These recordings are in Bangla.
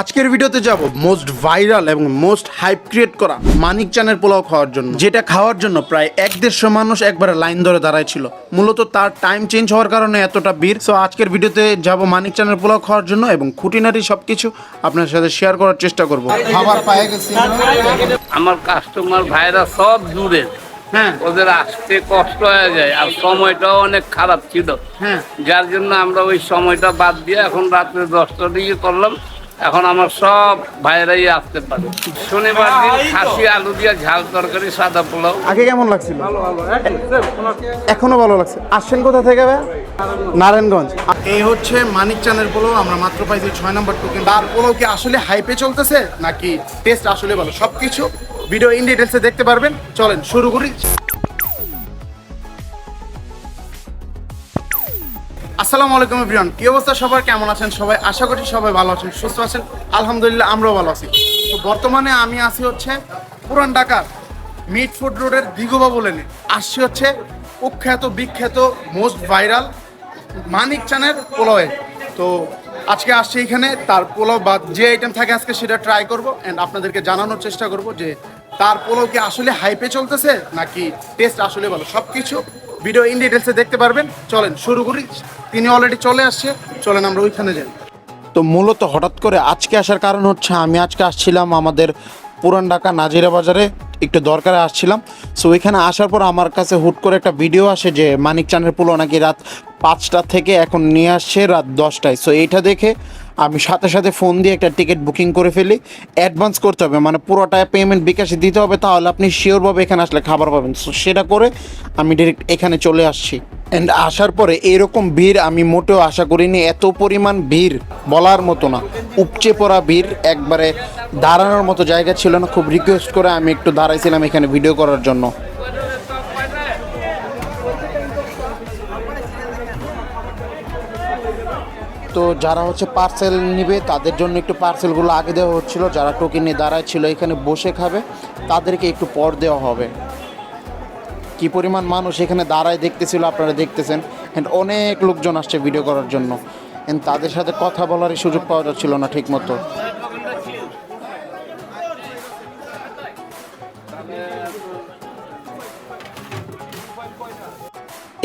আজকের ভিডিওতে যাব মোস্ট ভাইরাল এবং মোস্ট হাইপ ক্রিয়েট করা মানিক চানের পোলাও খাওয়ার জন্য। যেটা খাওয়ার জন্য প্রায় এক দেড়শো মানুষ একবারে লাইন ধরে দাঁড়ায় ছিল। মূলত তার টাইম চেঞ্জ হওয়ার কারণে এতটা ভিড়। সো আজকের ভিডিওতে যাব মানিক চানের পোলাও খাওয়ার জন্য এবং খুঁটিনাটি সবকিছু আপনার সাথে শেয়ার করার চেষ্টা করব। খাবার পায়ে গেছি। আমার কাস্টমার ভাইরা সব দূরে। হ্যাঁ। ওদের আসতে কষ্ট হয়ে যায় আর সময়টাও অনেক খারাপ ছিল। হ্যাঁ। যার জন্য আমরা ওই সময়টা বাদ দিয়ে এখন রাত্রে দশটার দিকে করলাম। এখন আমার সব ভাইরাই আসতে পারে। শনিবার দিন খাসি আলু দিয়ে ঝাল তরকারি সাদা পোলাও। আগে কেমন লাগছিল? এখনও ভালো লাগছে। আসছেন কোথা থেকে ভাই? নারায়ণগঞ্জ। এই হচ্ছে মানিক চানের পোলো আমরা মাত্র পাইছি ছয় নম্বর টোকেন তার পোলো কি আসলে হাইপে চলতেছে নাকি টেস্ট আসলে ভালো? সবকিছু ভিডিও ইন ডিটেলসে দেখতে পারবেন। চলেন শুরু করি। আসসালামু আলাইকুম এভরিওয়ান। কি অবস্থা সবার? কেমন আছেন সবাই? আশা করি সবাই ভালো আছেন, সুস্থ আছেন। আলহামদুলিল্লাহ, আমরাও ভালো আছি। তো বর্তমানে আমি আছি হচ্ছে পুরান ঢাকার মিট ফুড রোডের দিগোবাবু লেনে আসছি হচ্ছে কুখ্যাত, বিখ্যাত, মোস্ট ভাইরাল মানিক চানের পোলাওয়ে তো আজকে আসছি এখানে, তার পোলাও বা যে আইটেম থাকে আজকে সেটা ট্রাই করব অ্যান্ড আপনাদেরকে জানানোর চেষ্টা করব যে তার পোলাও কি আসলে হাইপে চলতেছে? নাকি টেস্ট আসলে ভালো? সব কিছু ভিডিও ইন ডিটেলসে দেখতে পারবেন। চলেন শুরু করি। তিনি অলরেডি চলে আসছে। চলেন আমরা ওইখানে যাই। তো মূলত হঠাৎ করে আজকে আসার কারণ হচ্ছে, আমি আজকে আসছিলাম আমাদের পুরান ঢাকা নাজিরা বাজারে। একটু দরকারে আসছিলাম। সো ওইখানে আসার পর আমার কাছে হুট করে একটা ভিডিও আসে যে, মানিক চানের পুলো নাকি রাত পাঁচটা থেকে এখন নিয়ে আসছে, রাত দশটায়। সো এইটা দেখে আমি সাথে সাথে ফোন দিয়ে একটা টিকিট বুকিং করে ফেলি। অ্যাডভান্স করতে হবে মানে পুরোটা পেমেন্ট বিকাশে দিতে হবে, তাহলে আপনি শিওরভাবে এখানে আসলে খাবার পাবেন। সো সেটা করে আমি ডিরেক্ট এখানে চলে আসছি। অ্যান্ড আসার পরে এরকম ভিড় আমি মোটেও আশা করিনি, এত পরিমাণ ভিড় বলার মতো না। উপচে পড়া ভিড়, একবারে দাঁড়ানোর মতো জায়গা ছিল না। খুব রিকোয়েস্ট করে আমি একটু দাঁড়াইছিলাম এখানে ভিডিও করার জন্য। তো যারা হচ্ছে পার্সেল নিবে, তাদের জন্য একটু পার্সেলগুলো আগে দেওয়া হচ্ছিল। যারা টোকেন নিয়ে দাঁড়ায় ছিল, এখানে বসে খাবে। তাদেরকে একটু পর দেওয়া হবে। কি পরিমাণ মানুষ এখানে দাঁড়ায় দেখতেছিল, আপনারা দেখতেছেন। অ্যান্ড অনেক লোকজন আসছে ভিডিও করার জন্য। অ্যান্ড তাদের সাথে কথা বলারই সুযোগ পাওয়া যাচ্ছিল না ঠিক মতো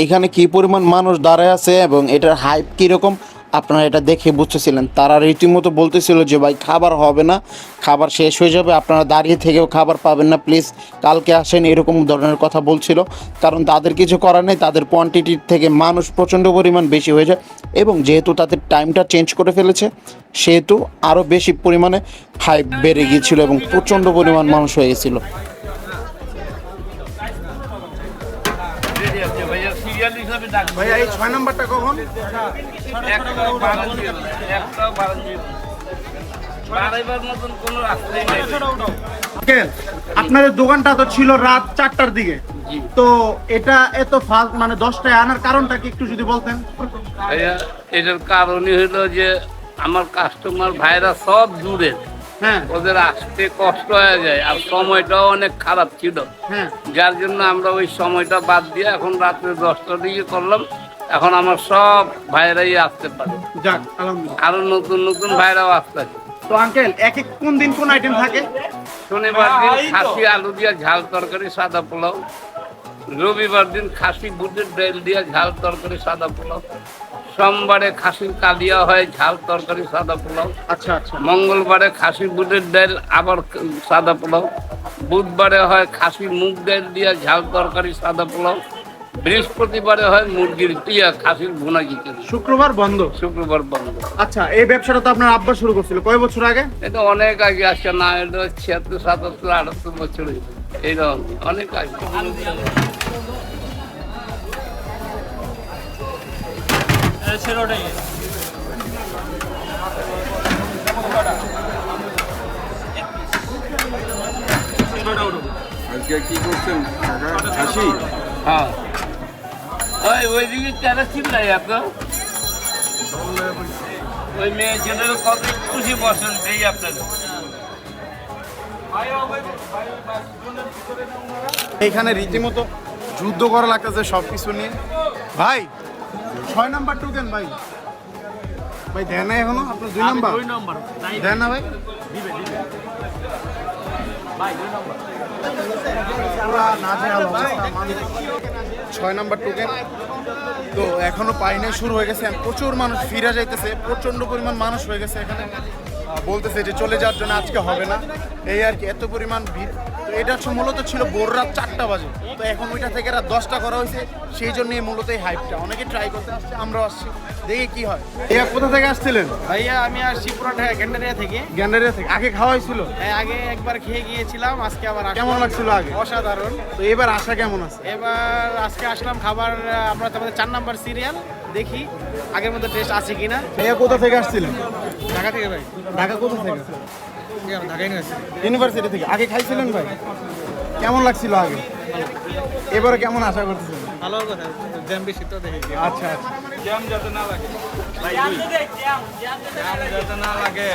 এখানে কি পরিমাণ মানুষ দাঁড়ায় আছে এবং এটার হাইপ কীরকম? আপনারা এটা দেখে বুঝতেছিলেন। তারা রীতিমতো বলতেছিল যে, ভাই, খাবার হবে না, খাবার শেষ হয়ে যাবে, আপনারা দাঁড়িয়ে থেকেও খাবার পাবেন না, প্লিজ কালকে আসেন, এরকম ধরনের কথা বলছিল। কারণ তাদের কিছু করার নেই, তাদের কোয়ান্টিটির থেকে মানুষ প্রচণ্ড পরিমাণ বেশি হয়ে যায় এবং যেহেতু তাদের টাইমটা চেঞ্জ করে ফেলেছে, সেহেতু আরও বেশি পরিমাণে হাইপ বেড়ে গিয়েছিল এবং প্রচণ্ড পরিমাণ মানুষ হয়ে গেছিল। সিরিয়াল হিসাবে ডাকবে ভাইয়া এই ছয় নাম্বারটা কখন? আপনাদের দোকানটা তো ছিল রাত চারটার দিকে। তো এটা এত ফাস্ট মানে দশটায় আনার কারণটা কি একটু যদি বলতেন? ভাইয়া এটার কারণই হলো যে আমার কাস্টমার ভাইরা সব দূরের। হ্যাঁ। ওদের আসতে কষ্ট হয়ে যায় আর সময়টাও অনেক খারাপ ছিল। হ্যাঁ। যার জন্য আমরা ওই সময়টা বাদ দিয়ে এখন রাত্রে দশটার দিকে করলাম। এখন আমার সব ভাইরাই আসতে পারে। যাক আলহামদুলিল্লাহ। আরও নতুন নতুন ভাইরাও আসতে তো আঙ্কেল এক এক কোন দিন কোন আইটেম থাকে? শনিবার দিন খাসি আলু দিয়ে ঝাল তরকারি সাদা পোলাও। রবিবার দিন খাসি বুটের ডাল দিয়ে ঝাল তরকারি সাদা পোলাও। সোমবারে খাসির কালিয়া হয় ঝাল তরকারি সাদা পোলাও। আচ্ছা আচ্ছা। মঙ্গলবারে খাসি বুটের ডাল আবার সাদা পোলাও। বুধবারে হয় খাসি মুগ ডাল দিয়ে ঝাল তরকারি সাদা পোলাও। বৃহস্পতিবারে হয় মুরগির টিয়া খাসির ভুনা খিচুড়ি শুক্রবার বন্ধ? শুক্রবার বন্ধ। আচ্ছা এই ব্যবসাটা তো আপনার আব্বা শুরু করছিল। কয় বছর আগে? এটা অনেক আগে আসছে না এটা ছিয়াত্তর সাতাত্তর আটাত্তর বছর এইরকম অনেক আগে। আজকে কি করছেন? হ্যাঁ। ওই এত ওই মেয়ে ছেলের কত খুশি বসেন সেই আপনাদের। এখানে রীতিমতো যুদ্ধ করা লাগতেছে সব কিছু নিয়ে। ভাই ছয় নাম্বার টোকেন ভাই। ভাই দেন না এখনও? আপনার দুই নাম্বার? দুই নম্বর। দেন না ভাই? দিবে দিবে। ভাই দুই নম্বর। ছয় নাম্বার টোকেন তো এখনও পাইনি শুরু হয়ে গেছে। প্রচুর মানুষ ফিরে যাইতেছে প্রচণ্ড পরিমাণ মানুষ হয়ে গেছে এখানে। বলতেছে যে চলে যাওয়ার জন্য আজকে হবে না। এই আর কি এত পরিমাণ ভিড়। তো এটা হচ্ছে মূলত ছিল ভোর রাত চারটা বাজে। তো এখন ওইটা থেকে রাত দশটা করা হয়েছে সেই জন্যই মূলত এই হাইপটা অনেকে ট্রাই করতে আসছে আমরাও আসছি। দেখি কি হয়। এরা কোথা থেকে আসছিলেন? ভাইয়া আমি আসছি পুরাটা গ্যান্ডারিয়া থেকে। গ্যান্ডারিয়া থেকে। আগে খাওয়া হয়েছিল? হ্যাঁ, আগে একবার খেয়ে গিয়েছিলাম আজকে আবার কেমন লাগছিল আগে? অসাধারণ। তো এবার আশা কেমন আছে? এবার আজকে আসলাম খাবার আমরা তোমাদের চার নাম্বার সিরিয়াল দেখি আগের মধ্যে টেস্ট আছে কিনা। ভাইয়া কোথা থেকে আসছিলেন? ঢাকা থেকে ভাই। ঢাকা কোথা থেকে? ইউনিভার্সিটি ইউনিভার্সিটি থেকে। আগে খাইছিলেন ভাই? কেমন লাগছিল আগে? এবারে কেমন আশা করতেছেন ভালো কথা জ্যাম বেশি তো দেখি। আচ্ছা আচ্ছা। জ্যাম যাতে না লাগে। জ্যাম যাতে না লাগে।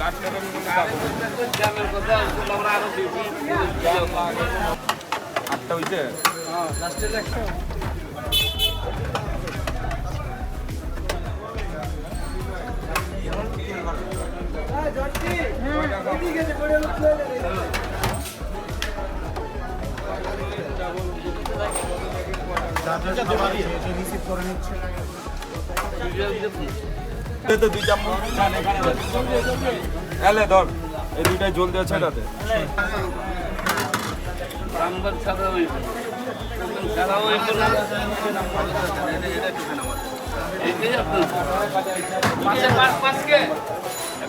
গাছ নেবেন কিন্তু তো দুই চামচ ধর এই দুইটাই জলদি আছে এটাতে আপনার। পাঁচে পাঁচ এনেন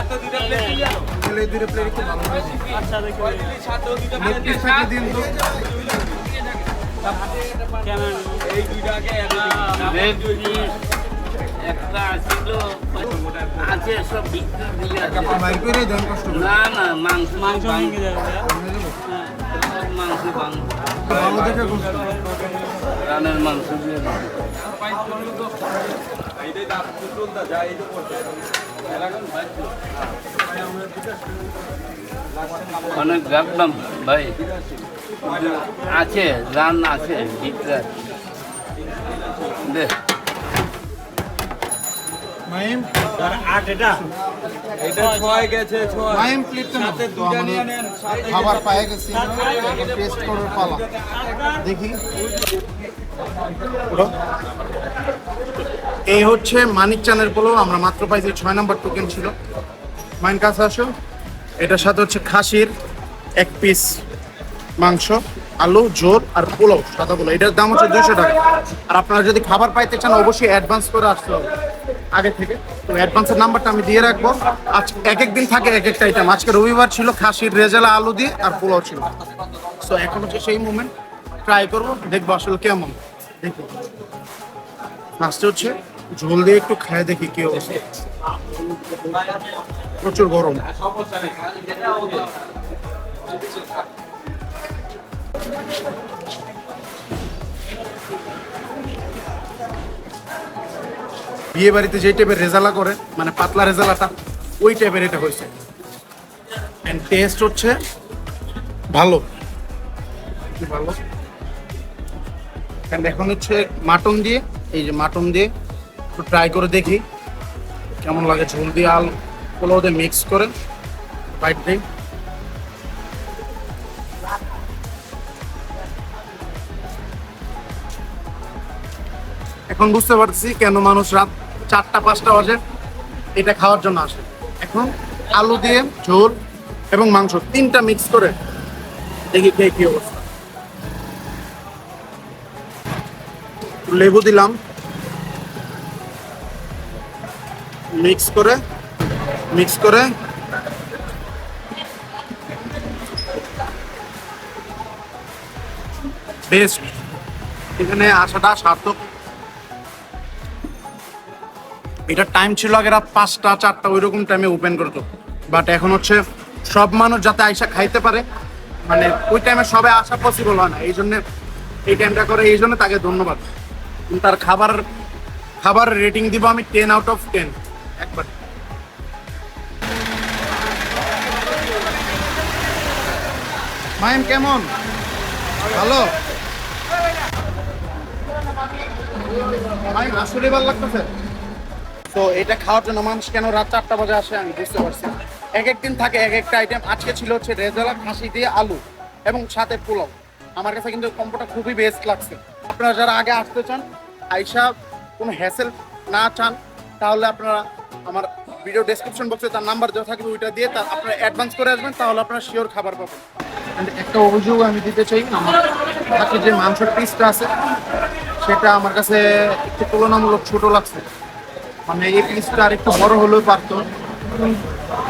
ছেলে দুটো প্লেট একটু ভালো। দিন তো। এই ছিল। আছে সব বিক্রি না? না মাংস মাংস ভেঙে যাবে মাংস। রানের মাংস দিয়ে অনেক ভাবলাম ভাই আছে রান আছে ভিতরে দে। মাইম এইটা ছয় গেছে ছয়। মাইম প্লেটটা সাথে তো নিয়ে নেন খাবার পায়ে গেছি। টেস্ট করার পালা। দেখি। এই হচ্ছে মানিক চানের পোলো, আমরা মাত্র পাইছি ছয় নম্বর টোকেন ছিল। মাইন, কাছে আসো। এটার সাথে হচ্ছে খাসির এক পিস মাংস, আলু জোর আর পোলাও, সাদা পোলাও। এটার দাম হচ্ছে দুইশো টাকা। আর আপনারা যদি খাবার পাইতে চান, অবশ্যই অ্যাডভান্স করে আসতে হবে। আগে থেকে। তো অ্যাডভান্সের নাম্বারটা আমি দিয়ে রাখব। আজ এক এক দিন থাকে এক একটা আইটেম আজকে রবিবার ছিল খাসির রেজালা আলু দিয়ে আর পোলাও ছিল। সো এখন হচ্ছে সেই মুমেন্ট ট্রাই করব, দেখব আসলে কেমন। দেখব। ফার্স্টে হচ্ছে ঝোল দিয়ে একটু খায় দেখি কি অবস্থা। প্রচুর গরম। বিয়ে বাড়িতে যে টাইপের রেজালা করে মানে পাতলা রেজালাটা, ওই টাইপের এটা হয়েছে। এন্ড টেস্ট হচ্ছে ভালো। ভালো? এখন হচ্ছে মাটন দিয়ে, এই যে মাটন দিয়ে একটু ট্রাই করে দেখি। কেমন লাগে ঝোল দিয়ে আল পোলাও দিয়ে মিক্স করে বাইট দিই এখন বুঝতে পারছি কেন মানুষ রাত চারটা, পাঁচটা বাজে। এটা খাওয়ার জন্য আসে। এখন আলু দিয়ে ঝোল এবং মাংস তিনটা মিক্স করে দেখি খেয়ে কি অবস্থা। লেবু দিলাম। মিক্স করে মিক্স করে। বেস্ট এখানে আসাটা সার্থক। এটা টাইম ছিল আগে রাত পাঁচটা, চারটা ওই রকম টাইমে ওপেন করতো। বাট এখন হচ্ছে সব মানুষ যাতে আইসা খাইতে পারে মানে ওই টাইমে সবাই আসা পসিবল হয় না। এই জন্য এই টাইমটা করে, এই জন্য তাকে ধন্যবাদ। তার খাবার খাবার রেটিং দিব আমি টেন আউট অফ টেন একবার। মাইম কেমন? ভালো? মাইম আসলে ভালো লাগতেছে? তো এটা খাওয়ার জন্য মানুষ কেন রাত চারটা বাজে আসে আমি বুঝতে পারছি। এক একদিন থাকে, এক একটা আইটেম আজকে ছিল হচ্ছে রেজালা খাসি দিয়ে আলু এবং সাথে পোলাও। আমার কাছে কিন্তু কম্বোটা খুবই বেস্ট লাগছে। আপনারা যারা আগে আসতে চান, আইসা কোনো হ্যাসেল না চান, তাহলে আপনারা আমার ভিডিও ডেসক্রিপশন বক্সে তার নাম্বার দেওয়া থাকবে, ওইটা দিয়ে তার আপনারা অ্যাডভান্স করে আসবেন, তাহলে আপনারা শিওর খাবার পাবেন। একটা অভিযোগ আমি দিতে চাই, আমার কাছে যে মাংসের পিসটা আছে, সেটা আমার কাছে একটু তুলনামূলক ছোট লাগছে। মানে এই পিসটা আর একটু বড় হলেও পারতো।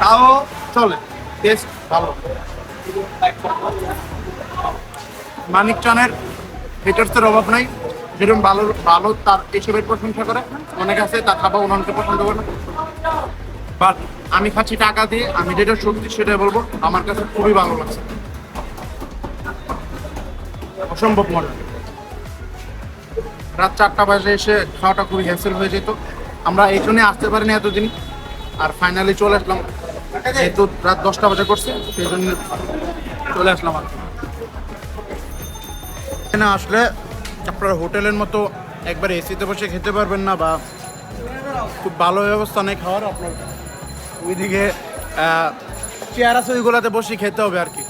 তাও চলে টেস্ট ভালো। মানিক চানের হেটার্সের অভাব নাই। যেরকম ভালো ভালো তার এইসবের প্রশংসা করে, অনেক আছে, তার খাবার অন্যকে পছন্দ করে। বাট আমি খাচ্ছি টাকা দিয়ে, আমি যেটা সত্যি সেটাই বলব, আমার কাছে খুবই ভালো লাগছে। অসম্ভব মনে রাত চারটা বাজে এসে খাওয়াটা খুবই হ্যাসেল হয়ে যেত। আমরা এই জন্যে আসতে পারিনি এতদিন। আর ফাইনালি চলে আসলাম। যেহেতু রাত দশটা বাজে করছে, সেই জন্য চলে আসলাম আর এখানে আসলে আপনারা হোটেলের মতো একবার এসিতে বসে খেতে পারবেন না বা খুব ভালো ব্যবস্থা নেই খাওয়ার, আপনার ওইদিকে চেয়ার আছে ওইগুলোতে বসে খেতে হবে আর কি।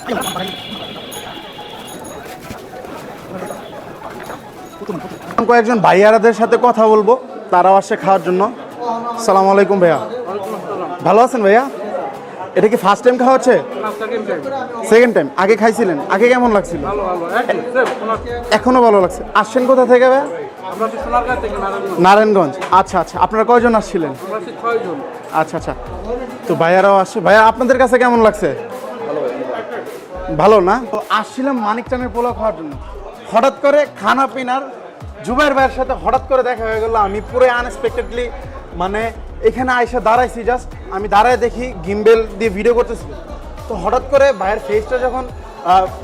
কয়েকজন ভাইয়ারাদের সাথে কথা বলব, তারাও আসছে খাওয়ার জন্য। সালাম আলাইকুম ভাইয়া। ভালো আছেন ভাইয়া? এটা কি ফার্স্ট টাইম খাওয়া হচ্ছে? সেকেন্ড টাইম আগে খাইছিলেন? আগে কেমন লাগছিল? এখনও ভালো লাগছে। আসছেন কোথা থেকে ভাইয়া নারায়ণগঞ্জ। আচ্ছা আচ্ছা। আপনারা কয়জন আসছিলেন? আচ্ছা আচ্ছা। তো ভাইয়ারাও আসছে। ভাইয়া আপনাদের কাছে কেমন লাগছে? ভালো না? তো আসছিলাম মানিক চানের পোলাও খাওয়ার জন্য। হঠাৎ করে খানা পিনার জুবাইর ভাইয়ের সাথে হঠাৎ করে দেখা হয়ে গেল। আমি পুরো আনএক্সপেক্টেডলি মানে এখানে আইসা দাঁড়াইছি জাস্ট আমি দাঁড়ায় দেখি গিম্বেল দিয়ে ভিডিও করতেছি। তো হঠাৎ করে ভাইয়ের ফেসটা যখন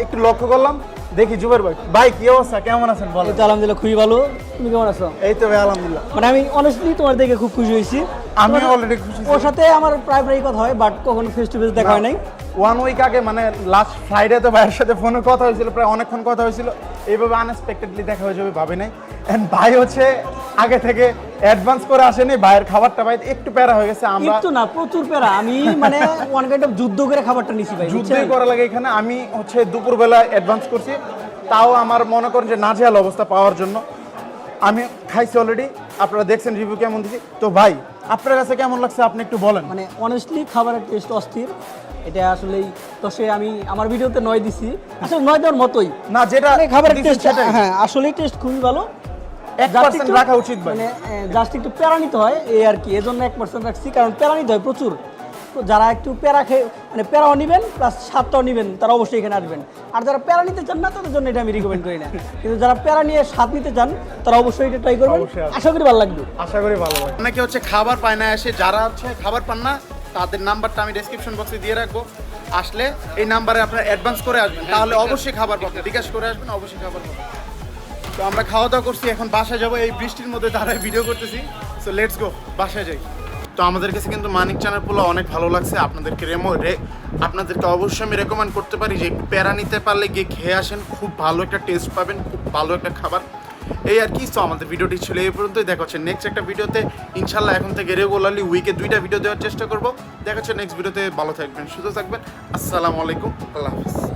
একটু লক্ষ্য করলাম দেখি জুবাইর ভাই। ভাই কি অবস্থা? কেমন আছেন? বলো তো আলহামদুলিল্লাহ খুবই ভালো। তুমি কেমন আছো? এই তো ভাই আলহামদুলিল্লাহ। মানে আমি অনেস্টলি তোমার দেখে খুব খুশি হয়েছি। আমি অলরেডি খুশি ওর সাথে আমার প্রায় প্রায় কথা হয় বাট কখনো ফেস টু ফেস দেখা হয় নাই। ওয়ান উইক আগে মানে লাস্ট ফ্রাইডে তো ভাইয়ের সাথে ফোনে কথা হয়েছিল প্রায় অনেকক্ষণ কথা হয়েছিল। এইভাবে আনএক্সপেক্টেডলি দেখা হয়ে যাবে ভাবি নাই। এন্ড ভাই হচ্ছে আগে থেকে অ্যাডভান্স করে আসেনি ভাইয়ের খাবারটা ভাই একটু প্যারা হয়ে গেছে আমরা একটু না প্রচুর প্যারা। আমি মানে ওয়ান কাইন্ড অফ যুদ্ধ করে খাবারটা নিছি ভাই যুদ্ধই করা লাগে এখানে। আমি হচ্ছে দুপুরবেলা অ্যাডভান্স করছি। তাও আমার মনে করেন যে নাজেহাল অবস্থা পাওয়ার জন্য। আমি খাইছি অলরেডি আপনারা দেখছেন রিভিউ কেমন দিচ্ছি তো ভাই আপনার কাছে কেমন লাগছে? আপনি একটু বলেন। মানে অনেস্টলি খাবারের টেস্ট অস্থির। এটা আসলেই তো সে আমি আমার ভিডিওতে নয় দিছি। আসলে নয় দেওয়ার মতোই। না যেটা মানে খাবারের টেস্ট। হ্যাঁ আসলেই টেস্ট খুবই ভালো। রাখা উচিত মানে জাস্ট একটু প্যারা নিতে হয় এই আর কি এজন্য এক পার্সেন্ট রাখছি কারণ প্যারা নিতে হয় প্রচুর। যারা একটু প্যারা খেয়ে মানে প্যারাও নেবেন প্লাস স্বাদটাও নেবেন তারা অবশ্যই এখানে আসবেন। আর যারা প্যারা নিতে চান না তাদের জন্য এটা আমি রিকমেন্ড করি না। কিন্তু যারা প্যারা নিয়ে স্বাদ নিতে চান তারা অবশ্যই এটা ট্রাই করবেন। আশা করি ভালো লাগবে। আশা করি ভালো লাগে অনেকে হচ্ছে খাবার পায় না এসে যারা হচ্ছে খাবার পান না তাদের নাম্বারটা আমি ডেসক্রিপশন বক্সে দিয়ে রাখব। আসলে এই নাম্বারে আপনারা অ্যাডভান্স করে আসবেন। তাহলে অবশ্যই খাবার পাবেন। বিকাশ করে আসবেন অবশ্যই খাবার পাবেন। তো আমরা খাওয়া দাওয়া করছি এখন বাসায় যাব। এই বৃষ্টির মধ্যে দাঁড়ায় ভিডিও করতেছি। সো লেটস গো বাসায় যাই। তো আমাদের কাছে কিন্তু মানিক চানের পোলা অনেক ভালো লাগছে। আপনাদেরকে রেমো রে আপনাদেরকে অবশ্যই আমি রেকমেন্ড করতে পারি যে প্যারা নিতে পারলে গিয়ে খেয়ে আসেন। খুব ভালো একটা টেস্ট পাবেন খুব ভালো একটা খাবার। এই আর কি তো আমাদের ভিডিওটি ছিল এই পর্যন্তই। দেখা হচ্ছে নেক্সট একটা ভিডিওতে। ইনশাল্লাহ এখন থেকে রেগুলারলি উইকে দুইটা ভিডিও দেওয়ার চেষ্টা করব। দেখা হচ্ছে নেক্সট ভিডিওতে ভালো থাকবেন, সুস্থ থাকবেন। আসসালামু আলাইকুম। আল্লাহ হাফিজ।